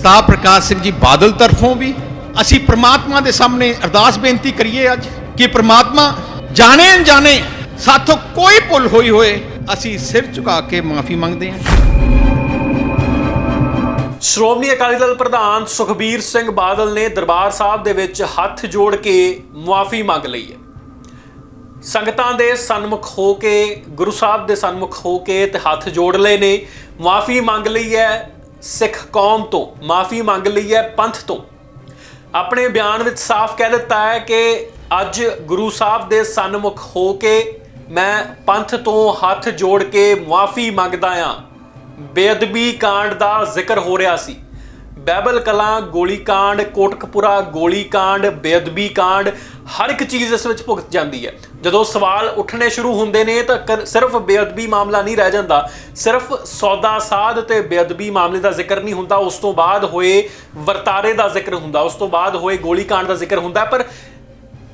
ਸਰਦਾਰ ਪ੍ਰਕਾਸ਼ ਸਿੰਘ ਜੀ ਬਾਦਲ ਤਰਫੋਂ ਵੀ ਅਸੀਂ ਪ੍ਰਮਾਤਮਾ ਦੇ ਸਾਹਮਣੇ ਅਰਦਾਸ ਬੇਨਤੀ ਕਰੀਏ ਅੱਜ ਕਿ ਪ੍ਰਮਾਤਮਾ ਜਾਣੇ ਅਣਜਾਣੇ ਸਾਥੋਂ ਕੋਈ ਭੁੱਲ ਹੋਈ ਹੋਏ, ਅਸੀਂ ਸਿਰ ਝੁਕਾ ਕੇ ਮਾਫੀ ਮੰਗਦੇ ਹਾਂ। ਸ਼੍ਰੋਮਣੀ ਅਕਾਲੀ ਦਲ ਪ੍ਰਧਾਨ ਸੁਖਬੀਰ ਸਿੰਘ ਬਾਦਲ ਨੇ ਦਰਬਾਰ ਸਾਹਿਬ ਦੇ ਵਿੱਚ ਹੱਥ ਜੋੜ ਕੇ ਮੁਆਫੀ ਮੰਗ ਲਈ ਹੈ। ਸੰਗਤਾਂ ਦੇ ਸਨਮੁਖ ਹੋ ਕੇ, ਗੁਰੂ ਸਾਹਿਬ ਦੇ ਸਨਮੁਖ ਹੋ ਕੇ ਤੇ ਹੱਥ ਜੋੜ ਲਏ ਨੇ, ਮੁਆਫੀ ਮੰਗ ਲਈ ਹੈ। ਸਿੱਖ ਕੌਮ ਤੋਂ ਮਾਫ਼ੀ ਮੰਗ ਲਈ ਹੈ ਪੰਥ ਤੋਂ। ਆਪਣੇ ਬਿਆਨ ਵਿੱਚ ਸਾਫ਼ ਕਹਿ ਦਿੱਤਾ ਹੈ ਕਿ ਅੱਜ ਗੁਰੂ ਸਾਹਿਬ ਦੇ ਸਨਮੁਖ ਹੋ ਕੇ ਮੈਂ ਪੰਥ ਤੋਂ ਹੱਥ ਜੋੜ ਕੇ ਮੁਆਫੀ ਮੰਗਦਾ ਹਾਂ ਬੇਅਦਬੀ ਕਾਂਡ ਦਾ ਜ਼ਿਕਰ ਹੋ ਰਿਹਾ ਸੀ। ਬਾਈਬਲ ਕਲਾਂ ਗੋਲੀ ਕਾਂਡ, ਕੋਟਕਪੁਰਾ ਗੋਲੀ ਕਾਂਡ, ਬੇਅਦਬੀ ਕਾਂਡ, ਹਰ ਇੱਕ ਚੀਜ਼ ਇਸ ਵਿੱਚ ਭੁਗਤ ਜਾਂਦੀ ਹੈ। ਜਦੋਂ ਸਵਾਲ ਉੱਠਣੇ ਸ਼ੁਰੂ ਹੁੰਦੇ ਨੇ ਤਾਂ ਕਰ- ਸਿਰਫ ਬੇਅਦਬੀ ਮਾਮਲਾ ਨਹੀਂ ਰਹਿ ਜਾਂਦਾ। ਸਿਰਫ ਸੌਦਾ ਸਾਧ ਤੇ ਬੇਅਦਬੀ ਮਾਮਲੇ ਦਾ ਜ਼ਿਕਰ ਨਹੀਂ ਹੁੰਦਾ। ਉਸ ਤੋਂ ਬਾਅਦ ਹੋਏ ਵਰਤਾਰੇ ਦਾ ਜ਼ਿਕਰ ਹੁੰਦਾ। ਉਸ ਤੋਂ ਬਾਅਦ ਹੋਏ ਗੋਲੀ ਕਾਂਡ ਦਾ ਜ਼ਿਕਰ ਹੁੰਦਾ। ਪਰ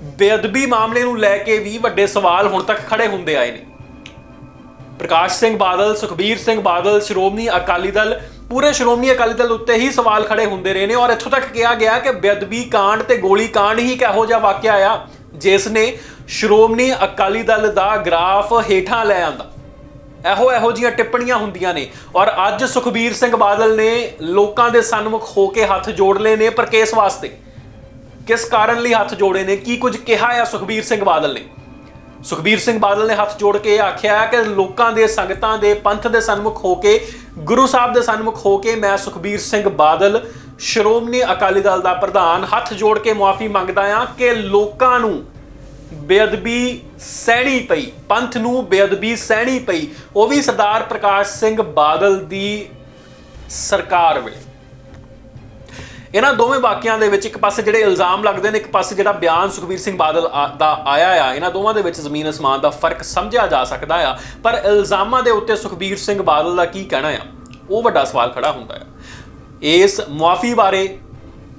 ਬੇਅਦਬੀ ਮਾਮਲੇ ਨੂੰ ਲੈ ਕੇ ਵੀ ਵੱਡੇ ਸਵਾਲ ਹੁਣ ਤੱਕ ਖੜੇ ਹੁੰਦੇ ਆਏ ਨੇ। ਪ੍ਰਕਾਸ਼ ਸਿੰਘ ਬਾਦਲ, ਸੁਖਬੀਰ ਸਿੰਘ ਬਾਦਲ, ਸ਼੍ਰੋਮਣੀ ਅਕਾਲੀ ਦਲ, ਪੂਰੇ ਸ਼੍ਰੋਮਣੀ ਅਕਾਲੀ ਦਲ ਉੱਤੇ ਹੀ ਸਵਾਲ ਖੜੇ ਹੁੰਦੇ ਰਹੇ ਨੇ। ਔਰ ਇੱਥੋਂ ਤੱਕ ਕਿਹਾ ਗਿਆ ਕਿ ਬੇਅਦਬੀ ਕਾਂਡ ਤੇ ਗੋਲੀ ਕਾਂਡ ਹੀ ਕਿਹੋ ਜਿਹਾ ਵਾਕਿਆ ਆ। ਜਿਸ ਨੇ ਸ਼੍ਰੋਮਣੀ ਅਕਾਲੀ ਦਲ ਦਾ ਗ੍ਰਾਫ ਹੇਠਾਂ ਲੈ ਆਂਦਾ। ਇਹੋ ਇਹੋ ਜੀਆਂ ਟਿੱਪਣੀਆਂ ਹੁੰਦੀਆਂ ਨੇ ਔਰ ਅੱਜ ਸੁਖਬੀਰ ਸਿੰਘ ਬਾਦਲ ਨੇ ਲੋਕਾਂ ਦੇ ਸਨਮੁਖ ਹੋ ਕੇ ਹੱਥ ਜੋੜ ਲਏ ਨੇ ਪਰ ਕੇਸ ਵਾਸਤੇ? ਕਿਸ ਕਾਰਨ ਲਈ ਹੱਥ ਜੋੜੇ ਨੇ? ਕੀ ਕੁਝ ਕਿਹਾ ਆ ਸੁਖਬੀਰ ਸਿੰਘ ਬਾਦਲ ਨੇ? ਸੁਖਬੀਰ ਸਿੰਘ ਬਾਦਲ ਨੇ ਹੱਥ ਜੋੜ ਕੇ ਆਖਿਆ ਕਿ ਲੋਕਾਂ ਦੇ ਸੰਗਤਾਂ ਦੇ ਪੰਥ ਦੇ ਸਨਮੁਖ ਹੋ ਕੇ, ਗੁਰੂ ਸਾਹਿਬ ਦੇ ਸਨਮੁਖ ਹੋ ਕੇ ਮੈਂ ਸੁਖਬੀਰ ਸਿੰਘ ਬਾਦਲ ਸ਼੍ਰੋਮਣੀ ਅਕਾਲੀ ਦਲ ਦਾ ਪ੍ਰਧਾਨ ਹੱਥ ਜੋੜ ਕੇ ਮੁਆਫੀ ਮੰਗਦਾ ਆ ਕਿ ਲੋਕਾਂ ਨੂੰ ਬੇਅਦਬੀ ਸਹਿਣੀ ਪਈ, ਪੰਥ ਨੂੰ ਬੇਅਦਬੀ ਸਹਿਣੀ ਪਈ। ਉਹ ਵੀ ਸਰਦਾਰ ਪ੍ਰਕਾਸ਼ ਸਿੰਘ ਬਾਦਲ ਦੀ ਸਰਕਾਰ ਵੇਲੇ। ਇਹਨਾਂ ਦੋਵੇਂ ਵਾਕਿਆਂ ਦੇ ਵਿੱਚ ਇੱਕ ਪਾਸੇ ਜਿਹੜੇ ਇਲਜ਼ਾਮ ਲੱਗਦੇ ਨੇ, ਇੱਕ ਪਾਸੇ ਜਿਹੜਾ ਬਿਆਨ ਸੁਖਬੀਰ ਸਿੰਘ ਬਾਦਲ ਆ- ਦਾ ਆਇਆ ਆ, ਇਹਨਾਂ ਦੋਵਾਂ ਦੇ ਵਿੱਚ ਜ਼ਮੀਨ ਅਸਮਾਨ ਦਾ ਫ਼ਰਕ ਸਮਝਿਆ ਜਾ ਸਕਦਾ ਆ। ਪਰ ਇਲਜ਼ਾਮਾਂ ਦੇ ਉੱਤੇ ਸੁਖਬੀਰ ਸਿੰਘ ਬਾਦਲ ਦਾ ਕੀ ਕਹਿਣਾ ਆ? ਉਹ ਵੱਡਾ ਸਵਾਲ ਖੜਾ ਹੁੰਦਾ ਆ। ਇਸ ਮੁਆਫੀ ਬਾਰੇ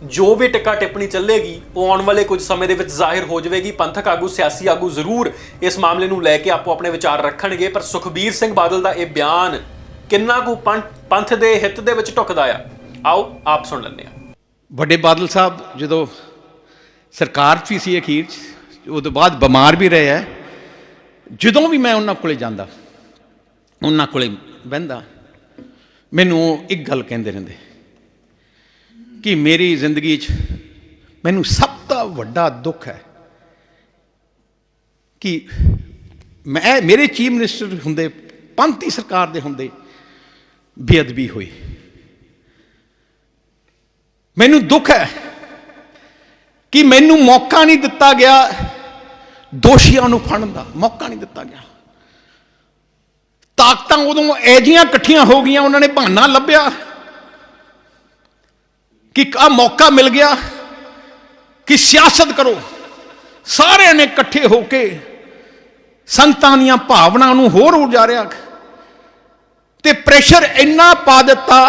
ਜੋ ਵੀ ਟਿੱਕਾ ਟਿੱਪਣੀ ਚੱਲੇਗੀ, ਉਹ ਆਉਣ ਵਾਲੇ ਕੁਝ ਸਮੇਂ ਦੇ ਵਿੱਚ ਜ਼ਾਹਿਰ ਹੋ ਜਾਵੇਗੀ। ਪੰਥਕ ਆਗੂ, ਸਿਆਸੀ ਆਗੂ ਜ਼ਰੂਰ ਇਸ ਮਾਮਲੇ ਨੂੰ ਲੈ ਕੇ ਆਪੋ ਆਪਣੇ ਵਿਚਾਰ ਰੱਖਣਗੇ। ਪਰ ਸੁਖਬੀਰ ਸਿੰਘ ਬਾਦਲ ਦਾ ਇਹ ਬਿਆਨ ਕਿੰਨਾ ਕੁ ਪੰਥ ਪੰਥ ਦੇ ਹਿੱਤ ਦੇ ਵਿੱਚ ਢੁਕਦਾ ਆ? ਆਓ, ਆਪ ਸੁਣ ਲੈਂਦੇ ਆ ਵੱਡੇ ਬਾਦਲ ਸਾਹਿਬ, ਜਦੋਂ ਸਰਕਾਰ 'ਚ ਵੀ ਸੀ ਅਖੀਰ 'ਚ, ਉਹ ਤੋਂ ਬਾਅਦ ਬਿਮਾਰ ਵੀ ਰਹੇ ਹੈ ਜਦੋਂ ਵੀ ਮੈਂ ਉਹਨਾਂ ਕੋਲੇ ਜਾਂਦਾ, ਉਹਨਾਂ ਕੋਲੇ ਬਹਿੰਦਾ, ਮੈਨੂੰ ਉਹ ਇੱਕ ਗੱਲ ਕਹਿੰਦੇ ਰਹਿੰਦੇ। ਕਿ ਮੇਰੀ ਜ਼ਿੰਦਗੀ 'ਚ ਮੈਨੂੰ ਸਭ ਤੋਂ ਵੱਡਾ ਦੁੱਖ ਹੈ ਕਿ ਮੈਂ ਮੇਰੇ ਚੀਫ ਮਿਨਿਸਟਰ ਹੁੰਦੇ, ਪੰਥੀ ਸਰਕਾਰ ਦੇ ਹੁੰਦੇ ਬੇਅਦਬੀ ਹੋਈ। ਮੈਨੂੰ ਦੁੱਖ ਹੈ ਕਿ ਮੈਨੂੰ ਮੌਕਾ ਨਹੀਂ ਦਿੱਤਾ ਗਿਆ ਦੋਸ਼ੀਆਂ ਨੂੰ ਫੜਨ ਦਾ, ਮੌਕਾ ਨਹੀਂ ਦਿੱਤਾ ਗਿਆ। ਤਾਕਤਾਂ ਉਦੋਂ ਐਜੀਆਂ ਇਕੱਠੀਆਂ ਹੋ ਗਈਆਂ, ਉਹਨਾਂ ਨੇ ਬਹਾਨਾ ਲੱਭਿਆ। ਕਿ ਆ ਮੌਕਾ ਮਿਲ ਗਿਆ ਕਿ ਸਿਆਸਤ ਕਰੋ। ਸਾਰਿਆਂ ਨੇ ਇਕੱਠੇ ਹੋ ਕੇ ਸੰਗਤਾਂ ਦੀਆਂ ਭਾਵਨਾਵਾਂ ਨੂੰ ਹੋਰ ਉਜਾਰਿਆ। ਤੇ ਪ੍ਰੈਸ਼ਰ ਇੰਨਾ ਪਾ ਦਿੱਤਾ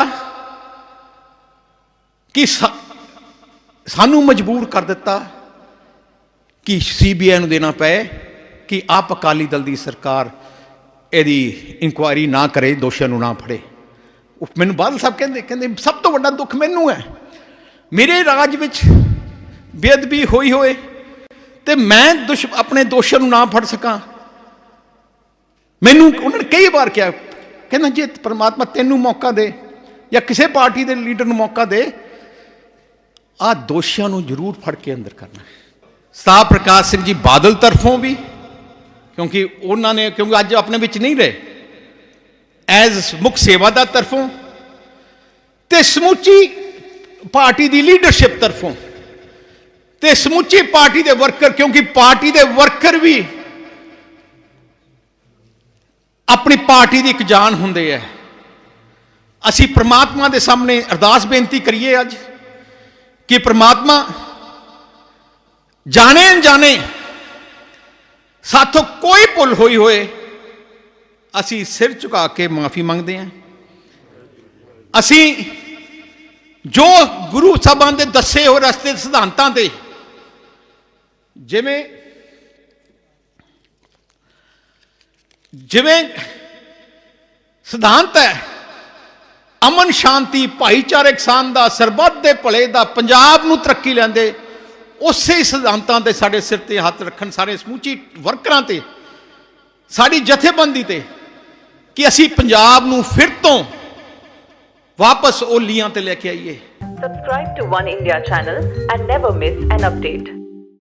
ਕਿ ਸਾਨੂੰ ਮਜਬੂਰ ਕਰ ਦਿੱਤਾ ਕਿ ਸੀਬੀਆਈ ਨੂੰ ਦੇਣਾ ਪਏ ਕਿ ਆਪ ਅਕਾਲੀ ਦਲ ਦੀ ਸਰਕਾਰ ਇਹਦੀ ਇਨਕੁਆਇਰੀ ਨਾ ਕਰੇ, ਦੋਸ਼ੀਆਂ ਨੂੰ ਨਾ ਫੜੇ। ਉਹ ਮੈਨੂੰ ਬਾਦਲ ਸਾਹਿਬ ਕਹਿੰਦੇ ਕਹਿੰਦੇ ਸਭ ਤੋਂ ਵੱਡਾ ਦੁੱਖ ਮੈਨੂੰ ਹੈ। ਮੇਰੇ ਰਾਜ ਵਿੱਚ ਬੇਅਦਬੀ ਹੋਈ ਹੋਏ ਤੇ ਮੈਂ ਦੁਸ਼ ਆਪਣੇ ਦੋਸ਼ਾਂ ਨੂੰ ਨਾ ਫੜ ਸਕਾਂ। ਮੈਨੂੰ ਉਹਨਾਂ ਨੇ ਕਈ ਵਾਰ ਕਿਹਾ, ਕਹਿੰਦਾ ਜੇ ਪਰਮਾਤਮਾ ਤੈਨੂੰ ਮੌਕਾ ਦੇ ਜਾਂ ਕਿਸੇ ਪਾਰਟੀ ਦੇ ਲੀਡਰ ਨੂੰ ਮੌਕਾ ਦੇ ਆ ਦੋਸ਼ੀਆਂ ਨੂੰ ਜ਼ਰੂਰ ਫੜ ਕੇ ਅੰਦਰ ਕਰਨਾ। ਸਤਾ ਪ੍ਰਕਾਸ਼ ਸਿੰਘ ਜੀ ਬਾਦਲ ਤਰਫੋਂ ਵੀ, ਕਿਉਂਕਿ ਉਹਨਾਂ ਨੇ, ਕਿਉਂਕਿ ਅੱਜ ਆਪਣੇ ਵਿੱਚ ਨਹੀਂ ਰਹੇ। ਐਜ਼ ਮੁੱਖ ਸੇਵਾਦਾਰ ਤਰਫੋਂ ਤੇ ਸਮੁੱਚੀ ਪਾਰਟੀ ਦੀ ਲੀਡਰਸ਼ਿਪ ਤਰਫੋਂ ਤੇ ਸਮੁੱਚੀ ਪਾਰਟੀ ਦੇ ਵਰਕਰ ਕਿਉਂਕਿ ਪਾਰਟੀ ਦੇ ਵਰਕਰ ਵੀ ਆਪਣੀ ਪਾਰਟੀ ਦੀ ਇੱਕ ਜਾਨ ਹੁੰਦੇ ਹੈ ਅਸੀਂ ਪ੍ਰਮਾਤਮਾ ਦੇ ਸਾਹਮਣੇ ਅਰਦਾਸ ਬੇਨਤੀ ਕਰੀਏ ਅੱਜ ਕਿ ਪ੍ਰਮਾਤਮਾ ਜਾਣੇ ਅਣਜਾਣੇ ਸਾਥੋਂ ਕੋਈ ਭੁੱਲ ਹੋਈ ਹੋਏ, ਅਸੀਂ ਸਿਰ ਝੁਕਾ ਕੇ ਮਾਫੀ ਮੰਗਦੇ ਹਾਂ ਅਸੀਂ ਜੋ ਗੁਰੂ ਸਾਹਿਬਾਨ ਦੇ ਦੱਸੇ ਹੋਏ ਰਸਤੇ ਸਿਧਾਂਤਾਂ ਤੇ ਜਿਵੇਂ ਜਿਵੇਂ ਸਿਧਾਂਤ ਹੈ, ਅਮਨ ਸ਼ਾਂਤੀ, ਭਾਈਚਾਰਕ ਸਾਂਝ ਦਾ ਸਰਬੱਤ ਦੇ ਭਲੇ ਦਾ, ਪੰਜਾਬ ਨੂੰ ਤਰੱਕੀ ਲੈਂਦੇ, ਉਸੇ ਸਿਧਾਂਤਾਂ ਤੇ ਸਾਡੇ ਸਿਰ ਤੇ ਹੱਥ ਰੱਖਣ ਸਾਰੇ ਸਮੂਚੀ ਵਰਕਰਾਂ ਤੇ, ਸਾਡੀ ਜਥੇਬੰਦੀ ਤੇ, ਕਿ ਅਸੀਂ ਪੰਜਾਬ ਨੂੰ ਫਿਰ ਤੋਂ ਵਾਪਸ ਓਲੀਆਂ ਤੇ ਲੈ ਕੇ ਆਈਏ Subscribe to One India channel and never miss an update.